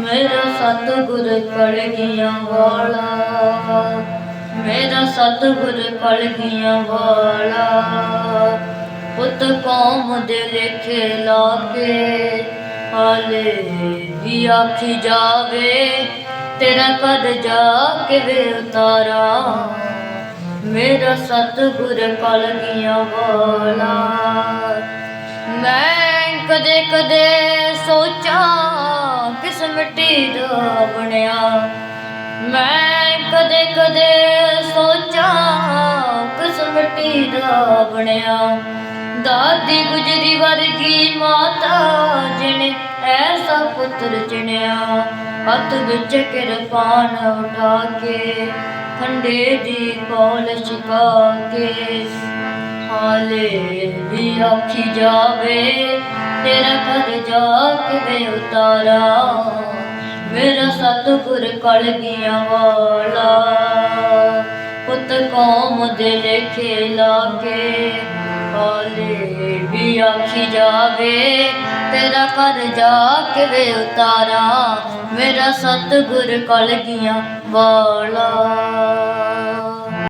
ਮੇਰਾ ਸਤਿਗੁਰ ਕਲਗੀਆਂ ਵਾਲਾ, ਮੇਰਾ ਸਤਿਗੁਰ ਕਲਗੀਆਂ ਵਾਲਾ। ਪੁੱਤ ਕੌਮ ਦੇ ਲੇਖੇ ਲਾ ਕੇ, ਹਾਲੇ ਵੀ ਆਖੀ ਜਾਵੇ, ਤੇਰਾ ਕਦ ਜਾ ਕੇ ਵੇ ਉਤਾਰਾ। ਮੇਰਾ ਸਤਿਗੁਰ ਕਲਗੀਆਂ ਵਾਲਾ, ਮੈਂ ਕਦੇ ਕਦੇ ਮਿੱਟੀ ਦਾ ਬਣਿਆ। ਮੈਂ ਕਦੇ ਕਦੇ ਸੋਚਾਂ, ਕਿਸ ਮਿੱਟੀ ਦਾ ਬਣਿਆ। ਦਾਦੀ ਗੁਜਰੀ ਵਰਗੀ ਮਾਤਾ ਜਿਹਨੇ ਐਸਾ ਪੁੱਤਰ ਚਿਣਿਆ। ਹੱਥ ਵਿੱਚ ਕਿਰਪਾਨ ਉਠਾ ਕੇ, ਖੰਡੇ ਦੀ ਕੋਲ ਛਕਾ ਕੇ। ਹਾਲੇ ਵੀ ਆਖੀ ਜਾਵੇ, ਤੇਰਾ ਘਰ ਜਾ ਕੇ ਵੇ ਉਤਾਰਾ। ਮੇਰਾ ਸਤਿਗੁਰ ਕਲਗੀਆਂ ਵਾਲਾ, ਪੁੱਤ ਕੌਮ ਦੇ ਲੇਖੇ ਲਾਗੇ। ਕੇ ਹਾਲੇ ਵੀ ਆਖੀ ਜਾਵੇ, ਤੇਰਾ ਘਰ ਜਾ ਕੇ ਵੇ ਉਤਾਰਾ। ਮੇਰਾ ਸਤਿਗੁਰ ਕਲਗੀਆਂ ਵਾਲਾ।